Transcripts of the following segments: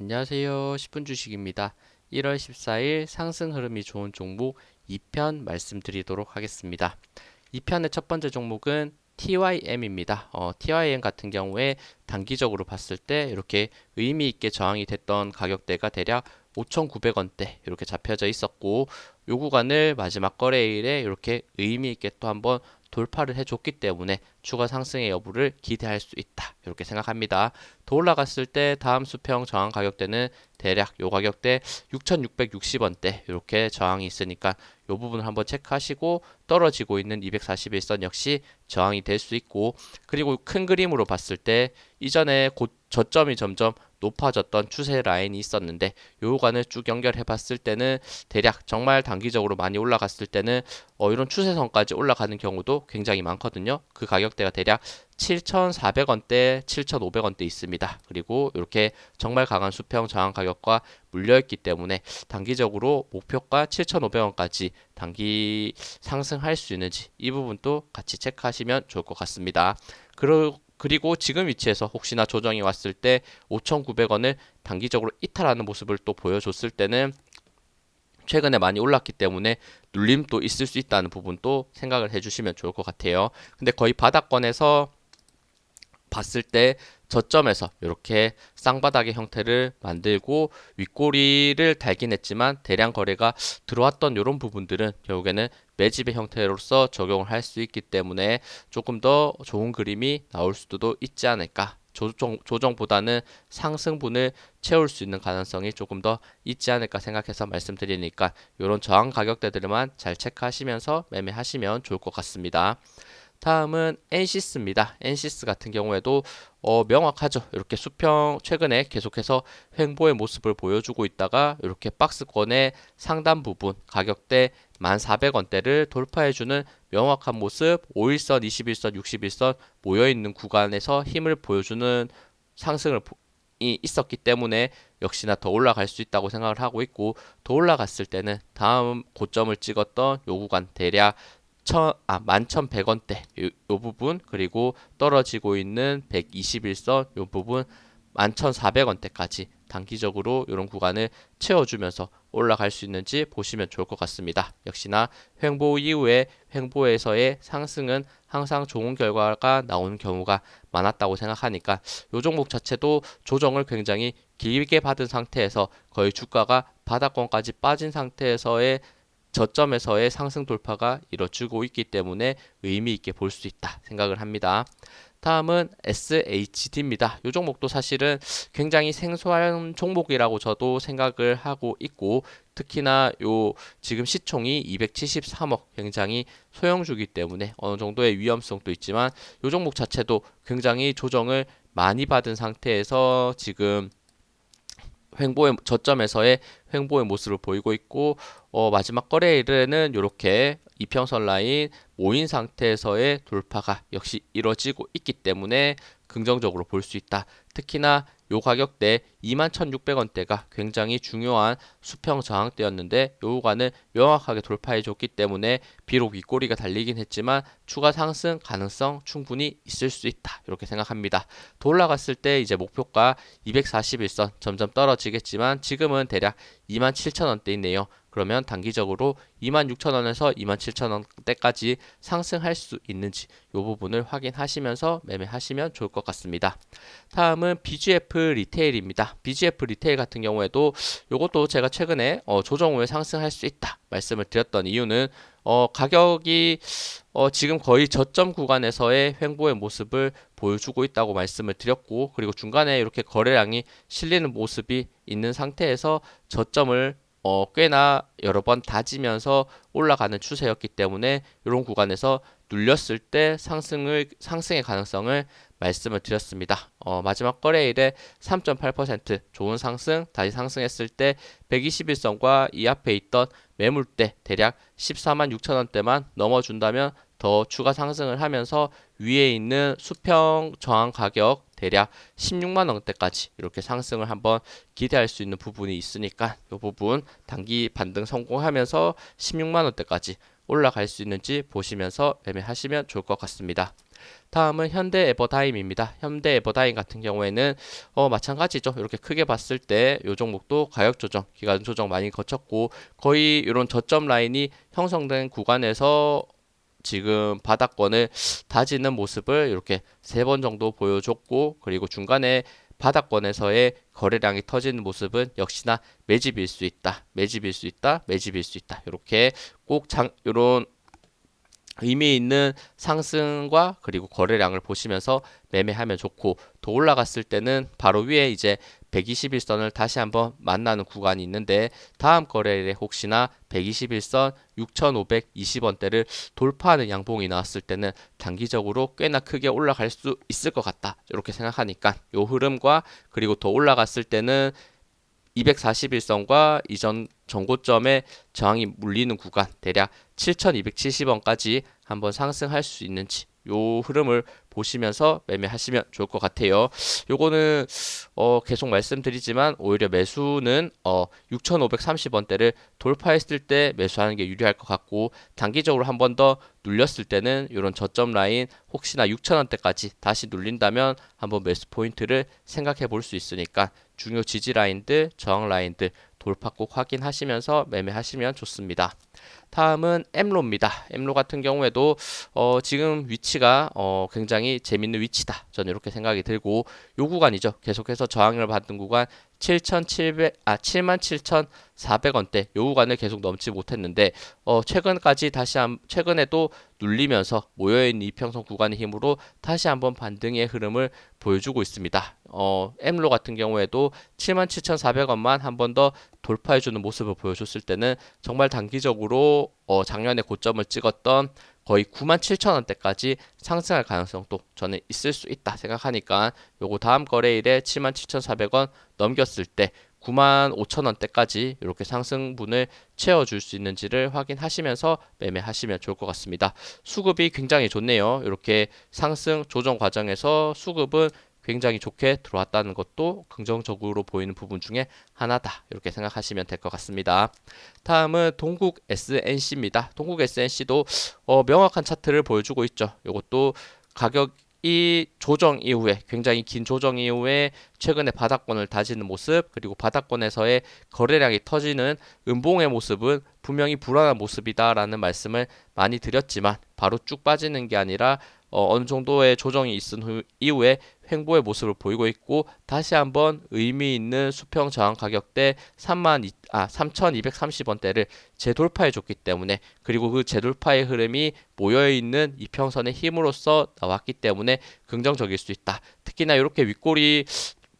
안녕하세요. 10분 주식입니다. 1월 14일 상승 흐름이 좋은 종목 2편 말씀드리도록 하겠습니다. 2편의 첫 번째 종목은 TYM입니다. 어, TYM 같은 경우에 단기적으로 봤을 때 이렇게 의미 있게 저항이 됐던 가격대가 대략 5,900원대 이렇게 잡혀져 있었고 요 구간을 마지막 거래일에 이렇게 의미 있게 또 한번 돌파를 해줬기 때문에 추가 상승의 여부를 기대할 수 있다 이렇게 생각합니다. 더 올라갔을 때 다음 수평 저항 가격대는 대략 요 가격대 6,660원대 이렇게 저항이 있으니까 요 부분을 한번 체크하시고 떨어지고 있는 241선 역시 저항이 될 수 있고 그리고 큰 그림으로 봤을 때 이전에 곧 저점이 점점 높아졌던 추세 라인이 있었는데 요 구간을 쭉 연결해 봤을 때는 대략 정말 단기적으로 많이 올라갔을 때는 어, 이런 추세선까지 올라가는 경우도 굉장히 많거든요. 그 가격대가 대략 7,400원대, 7,500원대 있습니다. 그리고 이렇게 정말 강한 수평 저항 가격과 물려있기 때문에 단기적으로 목표가 7,500원까지 단기 상승할 수 있는지 이 부분도 같이 체크하시면 좋을 것 같습니다. 그리고 그리고 지금 위치에서 혹시나 조정이 왔을 때 5,900원을 단기적으로 이탈하는 모습을 또 보여줬을 때는 최근에 많이 올랐기 때문에 눌림도 있을 수 있다는 부분도 생각을 해주시면 좋을 것 같아요. 근데 거의 바닥권에서 봤을 때 저점에서 이렇게 쌍바닥의 형태를 만들고 윗꼬리를 달긴 했지만 대량 거래가 들어왔던 이런 부분들은 결국에는 매집의 형태로서 적용을 할 수 있기 때문에 조금 더 좋은 그림이 나올 수도 있지 않을까 조정, 조정보다는 상승분을 채울 수 있는 가능성이 조금 더 있지 않을까 생각해서 말씀드리니까 이런 저항 가격대들만 잘 체크하시면서 매매하시면 좋을 것 같습니다. 다음은 엔시스입니다. 엔시스 같은 경우에도 어, 명확하죠. 이렇게 수평 최근에 계속해서 횡보의 모습을 보여주고 있다가 이렇게 박스권의 상단 부분 가격대 1,400원대를 돌파해주는 명확한 모습 5일선, 21선, 61선 모여있는 구간에서 힘을 보여주는 상승을 이 있었기 때문에 역시나 더 올라갈 수 있다고 생각을 하고 있고 더 올라갔을 때는 다음 고점을 찍었던 요 구간 대략 천, 아, 11,100원대 요, 요 부분 그리고 떨어지고 있는 121선 요 부분 11,400원대까지 단기적으로 이런 구간을 채워주면서 올라갈 수 있는지 보시면 좋을 것 같습니다. 역시나 횡보 이후에 횡보에서의 상승은 항상 좋은 결과가 나오는 경우가 많았다고 생각하니까 이 종목 자체도 조정을 굉장히 길게 받은 상태에서 거의 주가가 바닥권까지 빠진 상태에서의 저점에서의 상승 돌파가 이뤄지고 있기 때문에 의미 있게 볼 수 있다 생각을 합니다. 다음은 SHD입니다. 이 종목도 사실은 굉장히 생소한 종목이라고 저도 생각을 하고 있고 특히나 요 지금 시총이 273억 굉장히 소형주기 때문에 어느 정도의 위험성도 있지만 이 종목 자체도 굉장히 조정을 많이 받은 상태에서 지금 횡보의 저점에서의 횡보의 모습을 보이고 있고 어, 마지막 거래일에는 이렇게 이평선 라인 모인 상태에서의 돌파가 역시 이뤄지고 있기 때문에 긍정적으로 볼 수 있다. 특히나 요 가격대 21,600원대가 굉장히 중요한 수평 저항대였는데 요 구간을 명확하게 돌파해 줬기 때문에 비록 윗꼬리가 달리긴 했지만 추가 상승 가능성 충분히 있을 수 있다. 이렇게 생각합니다. 더 올라갔을 때 이제 목표가 241선 점점 떨어지겠지만 지금은 대략 27,000원대 있네요. 그러면 단기적으로 26,000원에서 27,000원대까지 상승할 수 있는지 이 부분을 확인하시면서 매매하시면 좋을 것 같습니다. 다음은 BGF 리테일입니다. BGF 리테일 같은 경우에도 이것도 제가 최근에 어, 조정 후에 상승할 수 있다 말씀을 드렸던 이유는 어, 가격이 어, 지금 거의 저점 구간에서의 횡보의 모습을 보여주고 있다고 말씀을 드렸고 그리고 중간에 이렇게 거래량이 실리는 모습이 있는 상태에서 저점을 어, 꽤나 여러 번 다지면서 올라가는 추세였기 때문에 이런 구간에서 눌렸을 때 상승을 상승의 가능성을 말씀을 드렸습니다. 어, 마지막 거래일에 3.8% 좋은 상승 다시 상승했을 때 121선과 이 앞에 있던 매물대 대략 14만 6천 원대만 넘어준다면 더 추가 상승을 하면서 위에 있는 수평 저항 가격 대략 16만 원대까지 이렇게 상승을 한번 기대할 수 있는 부분이 있으니까 이 부분 단기 반등 성공하면서 16만 원대까지 올라갈 수 있는지 보시면서 매매하시면 좋을 것 같습니다. 다음은 현대 에버다임입니다. 현대 에버다임 같은 경우에는 어, 마찬가지죠. 이렇게 크게 봤을 때이 종목도 가격 조정, 기간 조정 많이 거쳤고 거의 이런 저점 라인이 형성된 구간에서 지금 바닥권을 다지는 모습을 이렇게 세 번 정도 보여줬고 그리고 중간에 바닥권에서의 거래량이 터지는 모습은 역시나 매집일 수 있다. 매집일 수 있다. 매집일 수 있다. 이렇게 꼭 장, 이런 의미 있는 상승과 그리고 거래량을 보시면서 매매하면 좋고 더 올라갔을 때는 바로 위에 이제 121선을 다시 한번 만나는 구간이 있는데 다음 거래일에 혹시나 121선 6,520원대를 돌파하는 양봉이 나왔을 때는 단기적으로 꽤나 크게 올라갈 수 있을 것 같다. 이렇게 생각하니까 요 흐름과 그리고 더 올라갔을 때는 241선과 이전 전고점에 저항이 물리는 구간 대략 7,270원까지 한번 상승할 수 있는지 요 흐름을 보시면서 매매하시면 좋을 것 같아요. 요거는 어 계속 말씀드리지만 오히려 매수는 어 6,530원대를 돌파했을 때 매수하는 게 유리할 것 같고 단기적으로 한 번 더 눌렸을 때는 이런 저점 라인 혹시나 6,000원대까지 다시 눌린다면 한번 매수 포인트를 생각해 볼 수 있으니까 중요 지지 라인들, 저항 라인들 돌파 꼭 확인하시면서 매매하시면 좋습니다. 다음은 엠로입니다. 엠로 같은 경우에도 어, 지금 위치가 어, 굉장히 재밌는 위치다. 저는 이렇게 생각이 들고 요 구간이죠. 계속해서 저항을 받는 구간 7,700, 아, 77,400원대 요 구간을 계속 넘지 못했는데 어, 최근까지 다시 한 최근에도 눌리면서 모여있는 이평선 구간의 힘으로 다시 한번 반등의 흐름을 보여주고 있습니다. 어, 엠로 같은 경우에도 77,400원만 한 번 더 돌파해주는 모습을 보여줬을 때는 정말 단기적으로 어, 작년에 고점을 찍었던 거의 97,000원대까지 상승할 가능성도 저는 있을 수 있다 생각하니까 요거 다음 거래일에 77,400원 넘겼을 때 95,000원대까지 이렇게 상승분을 채워줄 수 있는지를 확인하시면서 매매하시면 좋을 것 같습니다. 수급이 굉장히 좋네요. 이렇게 상승 조정 과정에서 수급은 굉장히 좋게 들어왔다는 것도 긍정적으로 보이는 부분 중에 하나다. 이렇게 생각하시면 될 것 같습니다. 다음은 동국 SNC입니다. 동국 SNC도 어, 명확한 차트를 보여주고 있죠. 이것도 가격 이 조정 이후에 굉장히 긴 조정 이후에 최근에 바닥권을 다지는 모습 그리고 바닥권에서의 거래량이 터지는 음봉의 모습은 분명히 불안한 모습이다라는 말씀을 많이 드렸지만 바로 쭉 빠지는 게 아니라 어, 어느 정도의 조정이 있은 후, 이후에 횡보의 모습을 보이고 있고 다시 한번 의미 있는 수평 저항 가격대 3만 2, 아 3,230원대를 재돌파해 줬기 때문에 그리고 그 재돌파의 흐름이 모여 있는 이평선의 힘으로써 나왔기 때문에 긍정적일 수 있다. 특히나 이렇게 윗골이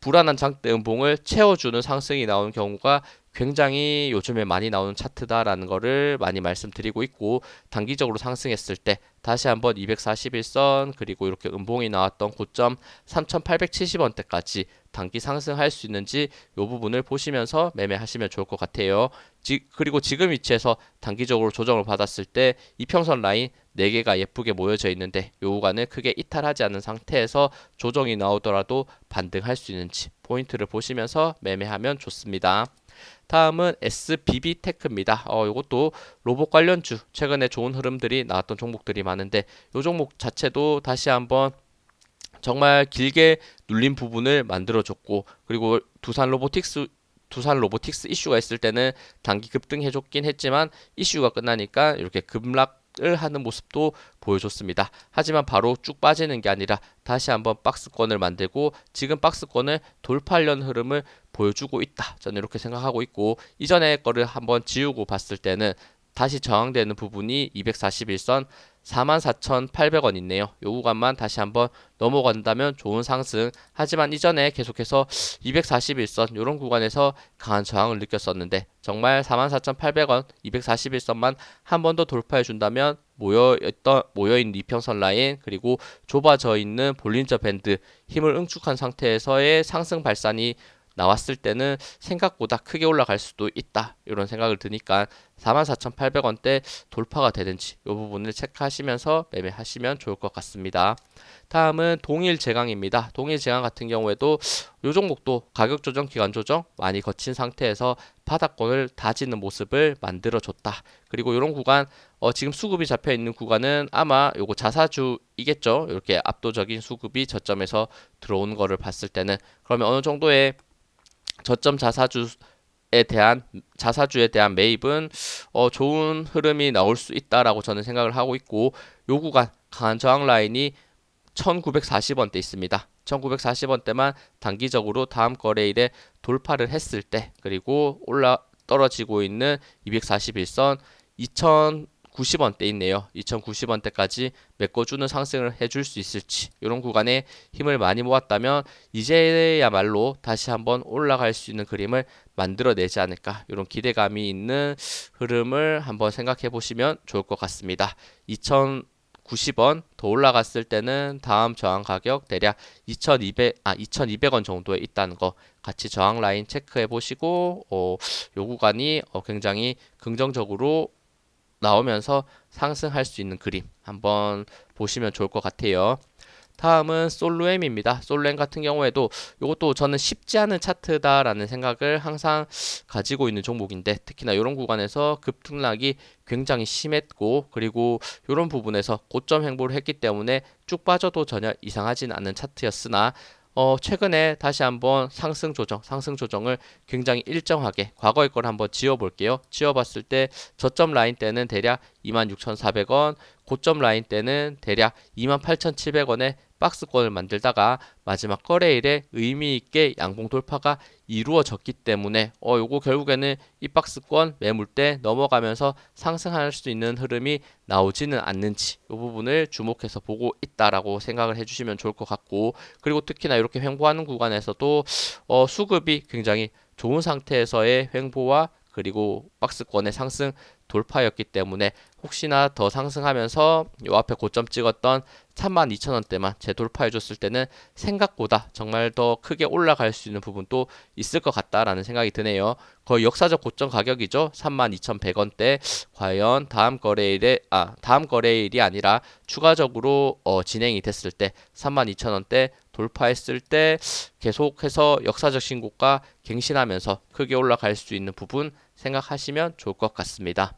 불안한 장대 음봉을 채워주는 상승이 나오는 경우가 굉장히 요즘에 많이 나오는 차트다라는 거를 많이 말씀드리고 있고 단기적으로 상승했을 때 다시 한번 241선 그리고 이렇게 음봉이 나왔던 고점 3870원대까지 단기 상승할 수 있는지 이 부분을 보시면서 매매하시면 좋을 것 같아요. 지, 그리고 지금 위치에서 단기적으로 조정을 받았을 때 이평선 라인 4개가 예쁘게 모여져 있는데 요 구간을 크게 이탈하지 않은 상태에서 조정이 나오더라도 반등할 수 있는지 포인트를 보시면서 매매하면 좋습니다. 다음은 SBB 테크입니다. 어, 이것도 로봇 관련주 최근에 좋은 흐름들이 나왔던 종목들이 많은데 이 종목 자체도 다시 한번 정말 길게 눌린 부분을 만들어줬고 그리고 두산 로보틱스 두산 로보틱스 이슈가 있을 때는 단기 급등해줬긴 했지만 이슈가 끝나니까 이렇게 급락 을 하는 모습도 보여줬습니다. 하지만 바로 쭉 빠지는 게 아니라 다시 한번 박스권을 만들고 지금 박스권을 돌파하려는 흐름을 보여주고 있다. 저는 이렇게 생각하고 있고 이전의 거를 한번 지우고 봤을 때는 다시 저항되는 부분이 241선 44,800원 있네요. 요 구간만 다시 한번 넘어간다면 좋은 상승. 하지만 이전에 계속해서 241선 이런 구간에서 강한 저항을 느꼈었는데 정말 44,800원 241선만 한 번 더 돌파해 준다면 모여 있던 모여 있는 이평선 라인 그리고 좁아져 있는 볼린저 밴드 힘을 응축한 상태에서의 상승 발산이 나왔을 때는 생각보다 크게 올라갈 수도 있다. 이런 생각을 드니까 44,800원대 돌파가 되는지 이 부분을 체크하시면서 매매하시면 좋을 것 같습니다. 다음은 동일 제강입니다. 동일 제강 같은 경우에도 이 종목도 가격 조정, 기간 조정 많이 거친 상태에서 바닥권을 다지는 모습을 만들어 줬다. 그리고 이런 구간 어, 지금 수급이 잡혀 있는 구간은 아마 요거 자사주이겠죠. 이렇게 압도적인 수급이 저점에서 들어온 거를 봤을 때는 그러면 어느 정도의 저점 자사주에 대한 자사주에 대한 매입은 어, 좋은 흐름이 나올 수 있다라고 저는 생각을 하고 있고 요 구간 강한 저항 라인이 1940원대 있습니다. 1940원대만 단기적으로 다음 거래일에 돌파를 했을 때 그리고 올라 떨어지고 있는 241선 2090원대 있네요. 2090원대까지 메꿔주는 상승을 해줄 수 있을지 이런 구간에 힘을 많이 모았다면 이제야말로 다시 한번 올라갈 수 있는 그림을 만들어내지 않을까 이런 기대감이 있는 흐름을 한번 생각해 보시면 좋을 것 같습니다. 2090원 더 올라갔을 때는 다음 저항 가격 대략 2200, 아, 2200원 정도에 있다는 거 같이 저항 라인 체크해 보시고, 어, 요 구간이 어, 굉장히 긍정적으로 나오면서 상승할 수 있는 그림 한번 보시면 좋을 것 같아요. 다음은 솔루엠입니다. 솔루엠 같은 경우에도 이것도 저는 쉽지 않은 차트다라는 생각을 항상 가지고 있는 종목인데 특히나 이런 구간에서 급등락이 굉장히 심했고 그리고 이런 부분에서 고점 행보를 했기 때문에 쭉 빠져도 전혀 이상하진 않은 차트였으나 어, 최근에 다시 한번 상승 조정, 상승 조정을 굉장히 일정하게 과거의 걸 한번 지워 볼게요. 지워 봤을 때 저점 라인 때는 대략 26,400원, 고점 라인 때는 대략 28,700원에 박스권을 만들다가 마지막 거래일에 의미 있게 양봉 돌파가 이루어졌기 때문에 어 요거 결국에는 이 박스권 매물대 넘어가면서 상승할 수 있는 흐름이 나오지는 않는지 이 부분을 주목해서 보고 있다라고 생각을 해주시면 좋을 것 같고 그리고 특히나 이렇게 횡보하는 구간에서도 어 수급이 굉장히 좋은 상태에서의 횡보와 그리고 박스권의 상승 돌파였기 때문에 혹시나 더 상승하면서 요 앞에 고점 찍었던 32,000원대만 재돌파해 줬을 때는 생각보다 정말 더 크게 올라갈 수 있는 부분도 있을 것 같다라는 생각이 드네요. 거의 역사적 고점 가격이죠. 32,100원대. 과연 다음 거래일에 아, 다음 거래일이 아니라 추가적으로 어, 진행이 됐을 때 32,000원대 돌파했을 때 계속해서 역사적 신고가 갱신하면서 크게 올라갈 수 있는 부분 생각하시면 좋을 것 같습니다.